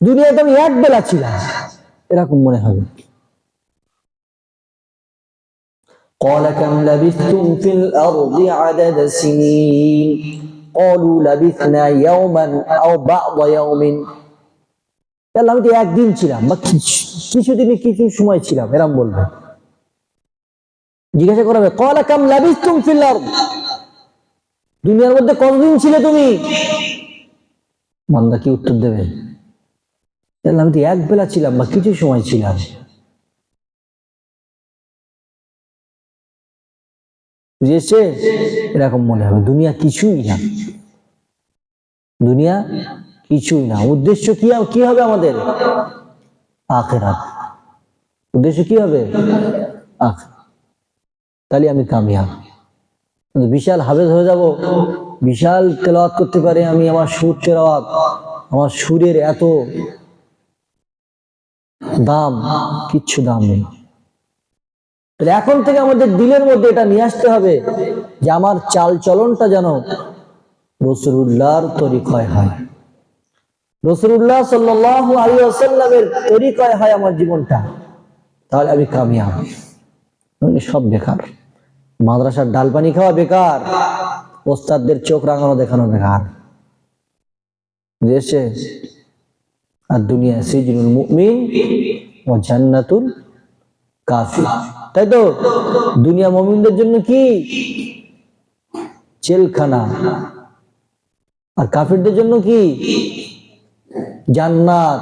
দুনিয়াতে আমি এক বেলা ছিলাম এরকম মনে হবে قال كم لبثتم في الأرض عدد سنين قالوا لبثنا يوما أو بعض يوم তাহলে আমি তো একদিন ছিলাম বা কিছু- কিছুদিনে কিছু সময় ছিলাম এরম বলবে জিজ্ঞাসা করা হবে কলা কাম লাবিস্তুম ফিল আরদ দুনিয়ার মধ্যে কতদিন ছিলে তুমি বান্দা কি উত্তর দেবে আমি তো এক বেলা ছিলাম বা কিছু সময় ছিলাম। বুঝেছে? এরকম মনে হবে। দুনিয়া কিছুই না। দুনিয়া কিছুই না। উদ্দেশ্য কি কি হবে আমাদের? আখেরাত। উদ্দেশ্য কি হবে? আখ তাহলে আমি কামিয়াব। বিশাল হাফেজ হয়ে যাব। বিশাল তেলাওয়াত করতে পারে আমি আমার সুর তেলাওয়াত আমার সুরের এত দাম, কিচ্ছু দাম নেই। এখন থেকে আমাদের দিলের মধ্যে এটা নিয়ে আসতে হবে যে আমার চাল চলনটা যেন রসুল্লাহর তরিকয় হয়। রসুল্লাহ সাল্লাহ আলী আসাল্লামের তরিকয় হয় আমার জীবনটা। তাহলে আমি কামিয়াব। সব বেকার। মাদ্রাসার ডাল পানি খাওয়া বেকার। ওস্তাদদের চোখ রাঙানো দেখানো বেকার। বুঝেছে আর দুনিয়া সিজনুল মুমিন ও জান্নাতুল কাফি তাই তো? দুনিয়া মমিনদের জন্য কি? জেলখানা। আর কাফিরদের জন্য কি? জান্নাত।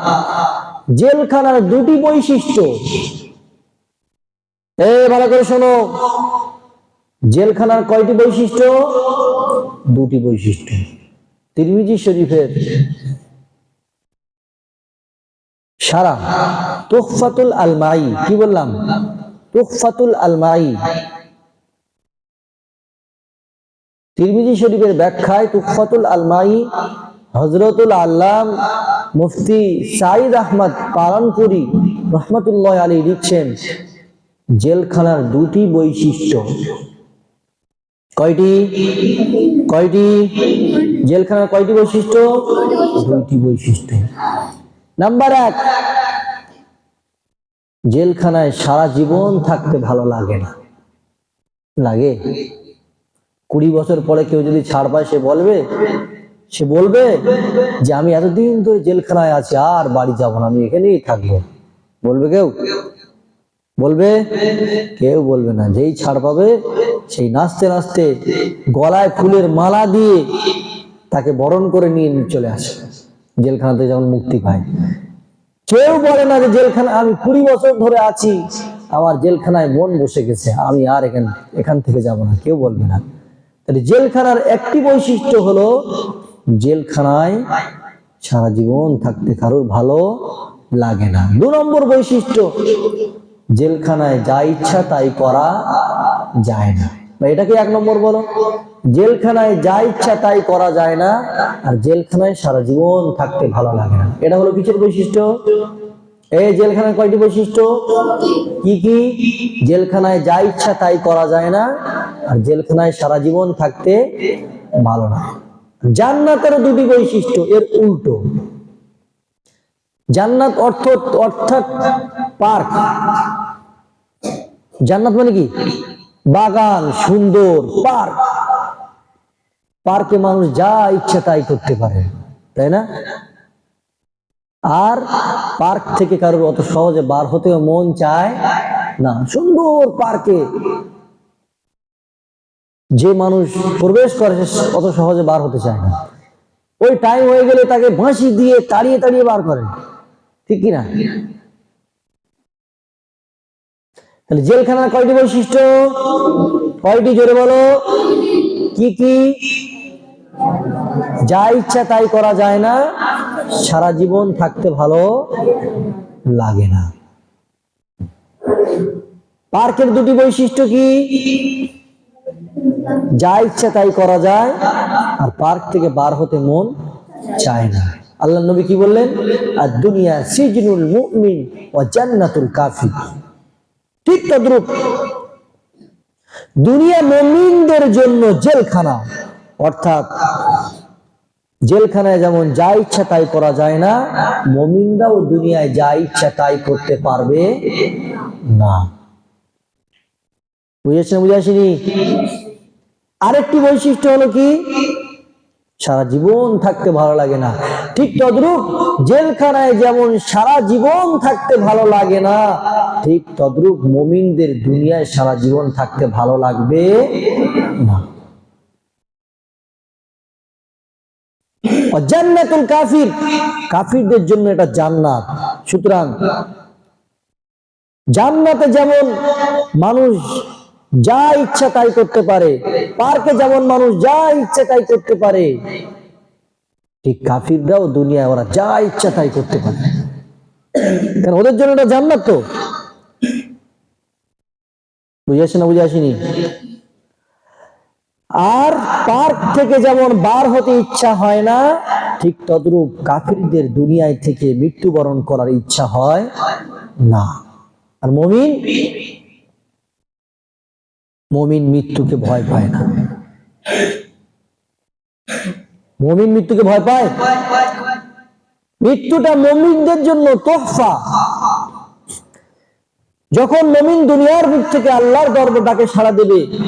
জেলখানার দুটি বৈশিষ্ট্য। এ, ভালো করে শোনো। জেলখানার কয়টি বৈশিষ্ট্য? দুটি বৈশিষ্ট্য। তিরমিজি শরীফের সারা। তুফাতুল আলমাই, কি বললাম? তুফাতুল আলমাই। তিরমিজি শরীফের ব্যাখ্যায় তুফাতুল আলমাই হজরতুল আল্লাম মুফতি সাইদ আহমদ পালনপুরি রহমতুল্লাহ আলী লিখছেন, জেলখানার দুটি বৈশিষ্ট্য। কয়টি? কয়টি? জেলখানার কয়টি বৈশিষ্ট্য? দুইটি বৈশিষ্ট্য। নাম্বার এক, জেলখানায় সারা জীবন থাকতে ভালো লাগে না। লাগে? কুড়ি বছর পরে কেউ যদি ছাড় পায়, সে বলবে? সে বলবে যে, আমি এতদিন ধরে জেলখানায় আছি, আর বাড়ি যাব না, আমি এখানেই থাকব। বলবে কেউ? বলবে? কেউ বলবে না। যেই ছাড় পাবে, সেই নাচতে নাচতে গলায় ফুলের মালা দিয়ে তাকে বরণ করে নিয়ে চলে আসে জেলখানাতে যখন মুক্তি পায়। কেউ বলে না যে জেলখানা আমি কুড়ি বছর ধরে আছি, আমার জেলখানায় মন বসে গেছে, আমি আর এখান এখান থেকে যাব না, কেউ বলবে না। তাহলে জেলখানার একটি বৈশিষ্ট্য হলো, জেলখানায় সারা জীবন থাকতে কারোর ভালো লাগে না। দু নম্বর বৈশিষ্ট্য, জেলখানায় যা ইচ্ছা তাই করা যায় না। এটাকে এক নম্বর বলো? জেলখানায় যা ইচ্ছা তাই করা যায় না, আর জেলখানায় সারা জীবন থাকতে ভালো লাগে না। এটা হলো কিসের বৈশিষ্ট্য? এই জেলখানায় কয়টি বৈশিষ্ট্য? কি কি? জেলখানায় যা ইচ্ছা তাই করা যায় না, আর জেলখানায় সারা জীবন থাকতে ভালো না। জান্নাতের দুটি বৈশিষ্ট্য, এর উল্টো। জান্নাত অর্থ অর্থাৎ পার্ক। জান্নাত মানে কি? বাগান, সুন্দর, পার্ক। পার্কে মানুষ যা ইচ্ছা তাই করতে পারে, তাই না? আর পার্ক থেকে কারোর অত সহজে বার হতেও মন চায় না। সুন্দর পার্কে। যে মানুষ প্রবেশ করে, সে অত সহজে বার হতে চায় না। ওই টাইম হয়ে গেলে তাকে বাঁশি দিয়ে তাড়িয়ে তাড়িয়ে বার করে। ঠিক কিনা তাহলে জেলখানার কয়টি বৈশিষ্ট্য? কয়টি জোরে বলো? কি কি? যা ইচ্ছা তাই করা যায় না। সারা জীবন থাকতে ভালো লাগে না। পার্কের দুটি বৈশিষ্ট্য কি? যা ইচ্ছা তাই করা যায়, আর পার্ক থেকে বার হতে মন চায় না। আল্লাহ নবী কি বললেন? আর দুনিয়া সিজনুল মুমিন ও জান্নাতুল কাফি ঠিক তদ্রুপ। দুনিয়া মুমিনদের জন্য জেলখানা। অর্থাৎ জেলখানায় যেমন যা ইচ্ছা তাই করা যায় না, মমিনরাও দুনিয়ায় যা ইচ্ছা তাই করতে পারবে না। বুঝেছেন, বুঝে আসেনি? আরেকটি বৈশিষ্ট্য হলো কি? সারা জীবন থাকতে ভালো লাগে না। ঠিক তদ্রূপ জেলখানায় যেমন সারা জীবন থাকতে ভালো লাগে না, ঠিক তদ্রূপ মমিনদের দুনিয়ায় সারা জীবন থাকতে ভালো লাগবে না। জান্নাতুল কাফির, কাফিরদের জন্য এটা জান্নাত। সুতরাং জান্নাতে যেমন মানুষ যা ইচ্ছা তাই করতে পারে। পার্কে যেমন মানুষ যা ইচ্ছা তাই করতে পারে। ঠিক কাফিররাও দুনিয়ায় ওরা যা ইচ্ছা তাই করতে পারে। কারণ ওদের জন্য এটা জান্নাত তো। বুঝে আসে না, বুঝে আসেনি? আর পার্ক থেকে যেমন বার হতে ইচ্ছা হয় না, ঠিক তদ্রূপ কাফিরদের দুনিয়ায় থেকে মৃত্যুবরণ করার ইচ্ছা হয় না। আর মমিন? মমিন মৃত্যুকে ভয় পায় না। মমিন মৃত্যুকে ভয় পায়? মৃত্যুটা মমিনদের জন্য তোহফা। যখন মমিন দুনিয়ার মুখ থেকে আল্লাহর দরবার তাকে সাড়া দেবে